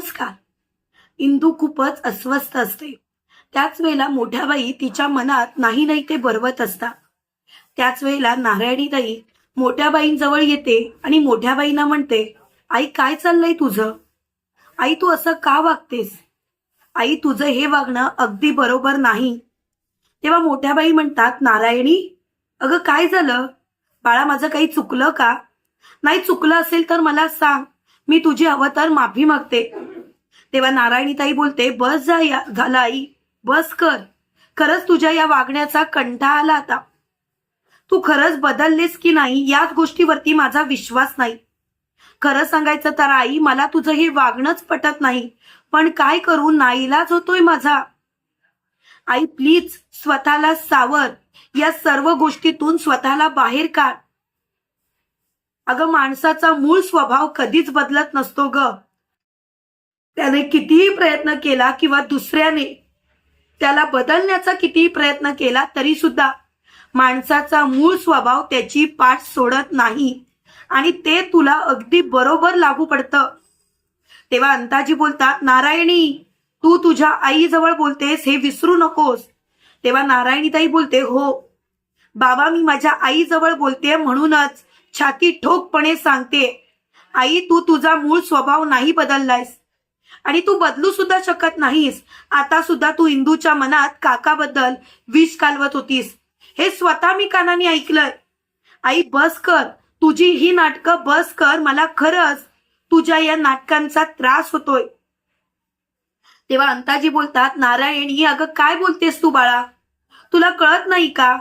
नमस्कार. इंदू खूपच अस्वस्थ असते. त्याच वेळेला मोठ्या बाई तिच्या मनात नाही नाही ते बरवत असतात. त्याच वेळेला नारायणीताई मोठ्या बाईंजवळ येते आणि मोठ्याबाईंना म्हणते आई काय चाललंय तुझं? आई तू असं का वागतेस? आई तुझं हे वागणं अगदी बरोबर नाही. तेव्हा मोठ्या बाई म्हणतात नारायणी अगं काय झालं? बाळा माझं काही चुकलं का? नाही चुकलं असेल तर मला सांग. मी तुझी अवतार माफी मागते. तेव्हा नारायणीताई बोलते बस जा या झाला आई. बस कर. खरंच तुझ्या या वागण्याचा कंठा आला आता. तू खरंच बदललेस की नाही याच गोष्टीवरती माझा विश्वास नाही. खरं सांगायचं तर आई मला तुझं हे वागणंच पटत नाही. पण काय करू नाईलाज होतोय माझा. आई प्लीज स्वतःला सावर. या सर्व गोष्टीतून स्वतःला बाहेर काढ. अगं माणसाचा मूळ स्वभाव कधीच बदलत नसतो ग. त्याने कितीही प्रयत्न केला किंवा दुसऱ्याने त्याला बदलण्याचा कितीही प्रयत्न केला तरी सुद्धा माणसाचा मूळ स्वभाव त्याची पाठ सोडत नाही. आणि ते तुला अगदी बरोबर लागू पडतं. तेव्हा अंताजी बोलतात नारायणी तू तुझ्या आईजवळ बोलतेस हे विसरू नकोस. तेव्हा नारायणीताई बोलते हो बाबा मी माझ्या आईजवळ बोलते म्हणूनच. छाती ठोकपणे सांगते आई तू तुझा मूळ स्वभाव नाही बदललायस आणि तू बदलू सुद्धा शकत नाहीस. आता सुद्धा तू इंदूच्या मनात काकाबद्दल विष कालवत होतीस. हे स्वतः मी कानाने ऐकलंय. आई बस कर. तुझी ही नाटकं बस कर. मला खरंच तुझ्या या नाटकांचा त्रास होतोय. तेव्हा अंताजी बोलतात नारायणी अगं काय बोलतेस तू बाळा? तुला कळत नाही का?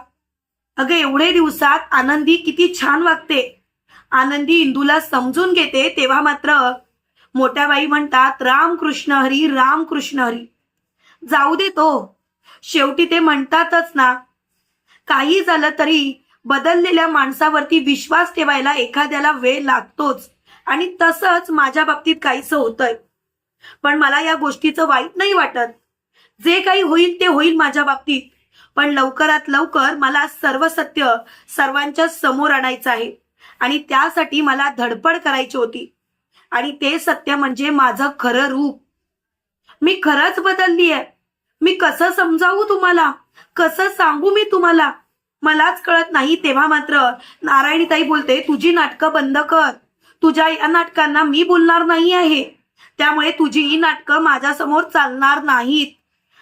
अगं एवढे दिवसात आनंदी किती छान वागते. आनंदी इंदूला समजून घेते तेव्हा मात्र मोठ्या बाई म्हणतात राम कृष्ण हरी राम कृष्ण हरी. जाऊ दे तो. शेवटी ते म्हणतातच ना. काही झालं तरी बदललेल्या माणसावरती विश्वास ठेवायला एखाद्याला वेळ लागतोच. आणि तसंच माझ्या बाबतीत काहीच होतंय. पण मला या गोष्टीचं वाईट नाही वाटत. जे काही होईल ते होईल माझ्या बाबतीत. पण लवकरात लवकर मला सर्व सत्य सर्वांच्या समोर आणायचं आहे. आणि त्यासाठी मला धडपड करायची होती. आणि ते सत्य म्हणजे माझं खरं रूप. मी खरंच बदलली आहे मी कसं समजावू तुम्हाला? कसं सांगू मी तुम्हाला? मलाच कळत नाही तेव्हा मात्र नारायणीताई बोलते तुझी नाटकं बंद कर. तुझ्या या नाटकांना मी बोलणार नाही आहे त्यामुळे तुझी ही नाटकं माझ्यासमोर चालणार नाहीत.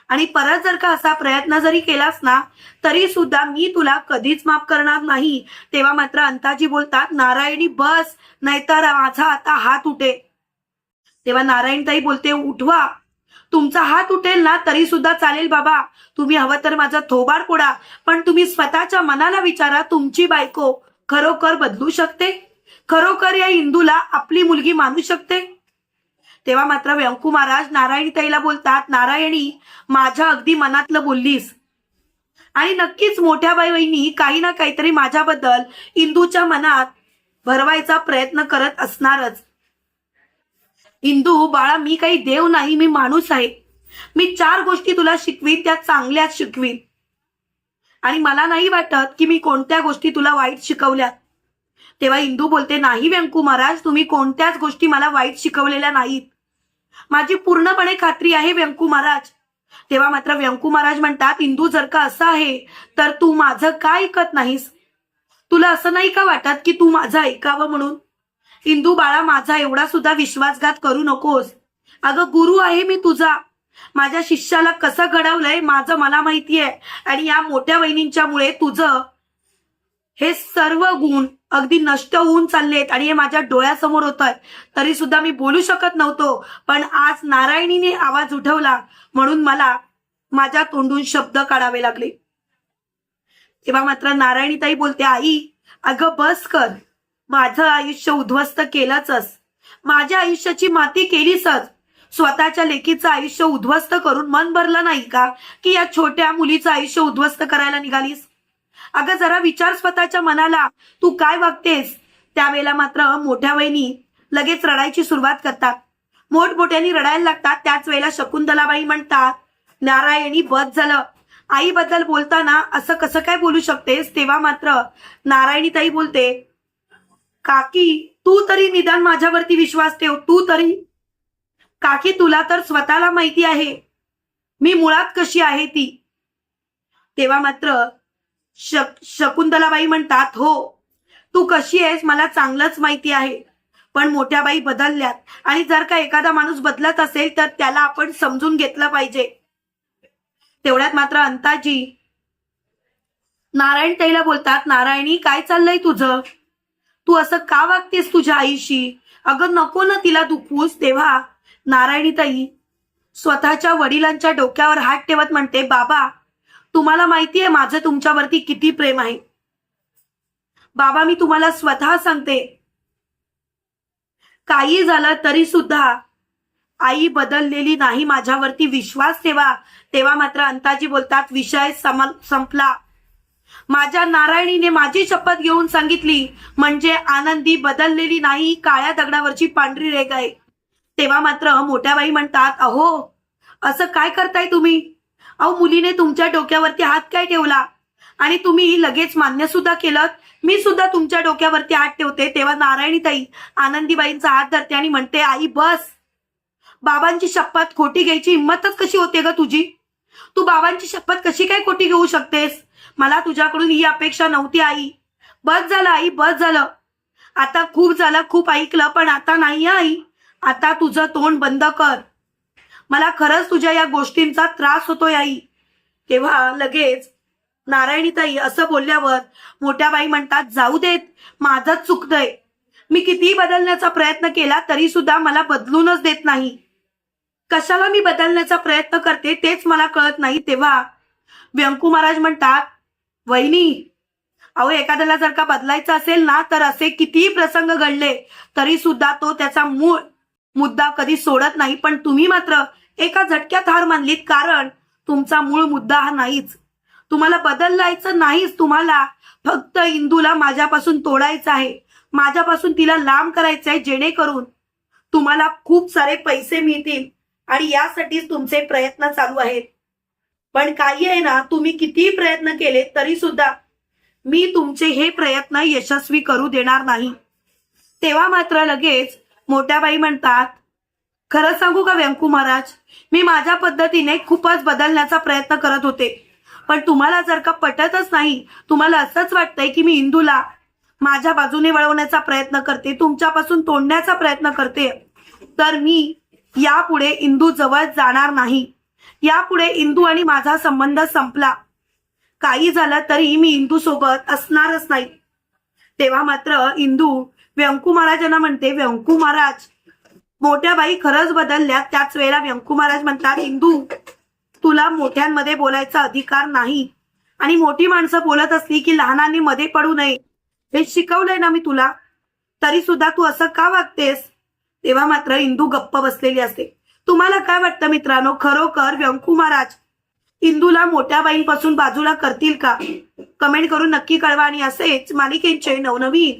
आणि परत जर का असा प्रयत्न जरी केलास ना तरी सुद्धा मी तुला कधीच माफ करणार नाही. तेव्हा मात्र अंताजी बोलतात नारायणी बस नाहीतर माझा आता हात उठे तेव्हा नारायणताई बोलते उठवा. तुमचा हात उठेल ना तरी सुद्धा चालेल बाबा. तुम्ही हवं तर माझा थोबाड पोडा पण तुम्ही स्वतःच्या मनाला विचारा तुमची बायको खरोखर बदलू शकते? खरोखर या इंदूला आपली मुलगी मानू शकते? तेव्हा मात्र व्यंकू महाराज नारायणीताईला बोलतात नारायणी माझ्या अगदी मनातलं बोललीस. आणि नक्कीच मोठ्या बाई बहिणी काही ना काहीतरी माझ्याबद्दल इंदूच्या मनात भरवायचा प्रयत्न करत असणारच. इंदू बाळा मी काही देव नाही मी माणूस आहे. मी चार गोष्टी तुला शिकवीन त्या चांगल्याच शिकवीन. आणि मला नाही वाटत की मी कोणत्या गोष्टी तुला वाईट शिकवल्यात. तेव्हा इंदू बोलते नाही व्यंकू महाराज तुम्ही कोणत्याच गोष्टी मला वाईट शिकवलेल्या नाहीत. माझी पूर्णपणे खात्री आहे व्यंकू महाराज. तेव्हा मात्र व्यंकू महाराज म्हणतात इंदू जर का असं आहे तर तू माझं का ऐकत नाहीस? तुला असं नाही का वाटत की तू माझं ऐकावं म्हणून? इंदू बाळा माझा एवढा सुद्धा विश्वासघात करू नकोस. अगं गुरु आहे मी तुझा. माझ्या शिष्याला कसं घडवलंय माझं मला माहिती आहे आणि या मोठ्या वहिनींच्यामुळे तुझं हे सर्व गुण अगदी नष्ट होऊन चाललेत आणि हे माझ्या डोळ्यासमोर होत आहे तरी सुद्धा मी बोलू शकत नव्हतो पण आज नारायणीने आवाज उठवला म्हणून मला माझ्या तोंडून शब्द काढावे लागले. तेव्हा मात्र नारायणीताई बोलते आई अगं बस कर. माझं आयुष्य उद्ध्वस्त केलंच माझ्या आयुष्याची माती केलीसच. स्वतःच्या लेकीचं आयुष्य उद्ध्वस्त करून मन भरलं नाही का? की या छोट्या मुलीचं आयुष्य उद्ध्वस्त करायला निघालीस? अगं जरा विचार स्वतःच्या मनाला. तू काय वागतेस? त्यावेळेला मात्र मोठ्या वहिनी लगेच रडायची सुरुवात करतात. मोठमोठ्यानी रडायला लागतात. त्याच वेळेला शकुंतलाबाई म्हणतात नारायणी बस झालं. आईबद्दल बोलताना असं कसं काय बोलू शकतेस? तेव्हा मात्र नारायणीताई बोलते काकी तू तरी निदान माझ्यावरती विश्वास ठेव. तू तरी काकी तुला तर स्वतःला माहिती आहे. मी मुळात कशी आहे ती? तेव्हा मात्र शक शकुंतलाबाई म्हणतात हो तू कशी आहेस मला चांगलंच माहिती आहे. पण मोठ्या बाई बदलल्यात आणि जर का एखादा माणूस बदलत असेल तर त्याला आपण समजून घेतलं पाहिजे. तेवढ्यात मात्र अंताजी नारायण ताईला बोलतात नारायणी काय चाललंय तुझं? तू असं का वागतेस तुझ्या आईशी? अगं नको ना तिला दुखवूस तेव्हा. नारायणी ताई स्वतःच्या वडिलांच्या डोक्यावर हात ठेवत म्हणते बाबा तुम्हाला माहिती आहे माझं तुमच्यावरती किती प्रेम आहे? बाबा मी तुम्हाला स्वतः सांगते. काही झालं तरी सुद्धा आई बदललेली नाही माझ्यावरती विश्वास ठेवा. तेव्हा मात्र अंताजी बोलतात विषय सम- संपला. माझ्या नारायणीने माझी शपथ घेऊन सांगितली म्हणजे आनंदी बदललेली नाही काळ्या दगडावरची पांढरी रेग आहे. तेव्हा मात्र मोठ्या बाई म्हणतात अहो असं काय करताय तुम्ही? अहो मुलीने तुमच्या डोक्यावरती हात काय ठेवला? आणि तुम्ही लगेच मान्य सुद्धा केलं मी सुद्धा तुमच्या डोक्यावरती हात ठेवते तेव्हा नारायणीताई आनंदीबाईंचा हात धरते आणि म्हणते आई बस. बाबांची शपथ खोटी घ्यायची हिंमतच कशी होते ग तुझी? तू बाबांची शपथ कशी काय खोटी घेऊ शकतेस? मला तुझ्याकडून ही अपेक्षा नव्हती आई. बस झालं आई बस झालं. आता खूप झालं खूप ऐकलं पण आता नाही आई. आता तुझं तोंड बंद कर. मला खरंच तुझ्या या गोष्टींचा त्रास होतोय आई. तेव्हा लगेच नारायणीताई असं बोलल्यावर मोठ्या बाई म्हणतात जाऊ देत माझंच चुकतंय. मी कितीही बदलण्याचा प्रयत्न केला तरी सुद्धा मला बदलूनच देत नाही. कशाला मी बदलण्याचा प्रयत्न करते तेच मला कळत नाही. तेव्हा व्यंकू महाराज म्हणतात वहिनी अहो एखाद्याला जर का बदलायचं असेल ना तर असे कितीही प्रसंग घडले तरी सुद्धा तो त्याचा मूळ मुद्दा कधी सोडत नाही पण तुम्ही मात्र एका झटक्यात हार मानलीत कारण तुमचा मूळ मुद्दा हा नाहीच. तुम्हाला बदलायचं नाहीच तुम्हाला. फक्त इंदूला माझ्यापासून तोडायचं आहे. माझ्यापासून तिला लांब करायचं आहे जेणेकरून तुम्हाला खूप सारे पैसे मिळतील आणि यासाठीच तुमचे प्रयत्न चालू आहेत. पण काही आहे ना तुम्ही कितीही प्रयत्न केले तरी सुद्धा मी तुमचे हे प्रयत्न यशस्वी करू देणार नाही. तेव्हा मात्र लगेच मोठ्या बाई म्हणतात खरं सांगू का व्यंकू महाराज? मी माझ्या पद्धतीने खूपच बदलण्याचा प्रयत्न करत होते. पण तुम्हाला जर का पटतच नाही तुम्हाला असंच वाटतंय की मी इंदूला माझ्या बाजूने वळवण्याचा प्रयत्न करते तुमच्यापासून तोडण्याचा प्रयत्न करते तर मी यापुढे इंदू जवळ जाणार नाही. यापुढे इंदू आणि माझा संबंध संपला. काही झालं तरी मी इंदू सोबत असणारच नाही. तेव्हा मात्र इंदू व्यंकू महाराजांना म्हणते व्यंकू महाराज मोठ्या बाई खरंच बदलल्या त्याच वेळेला व्यंकू महाराज म्हणतात इंदू तुला मोठ्यांमध्ये बोलायचा अधिकार नाही. आणि मोठी माणसं बोलत असली की लहानांनी मध्ये पडू नये. हे शिकवलंय ना मी तुला. तरी सुद्धा तू असं का वागतेस? तेव्हा मात्र इंदू गप्प बसलेली असते. तुम्हाला काय वाटतं मित्रांनो? खरोखर व्यंकू महाराज इंदूला मोठ्या बाईंपासून बाजूला करतील का? कमेंट करून नक्की कळवा. आणि असेच मालिकेचे नवनवीन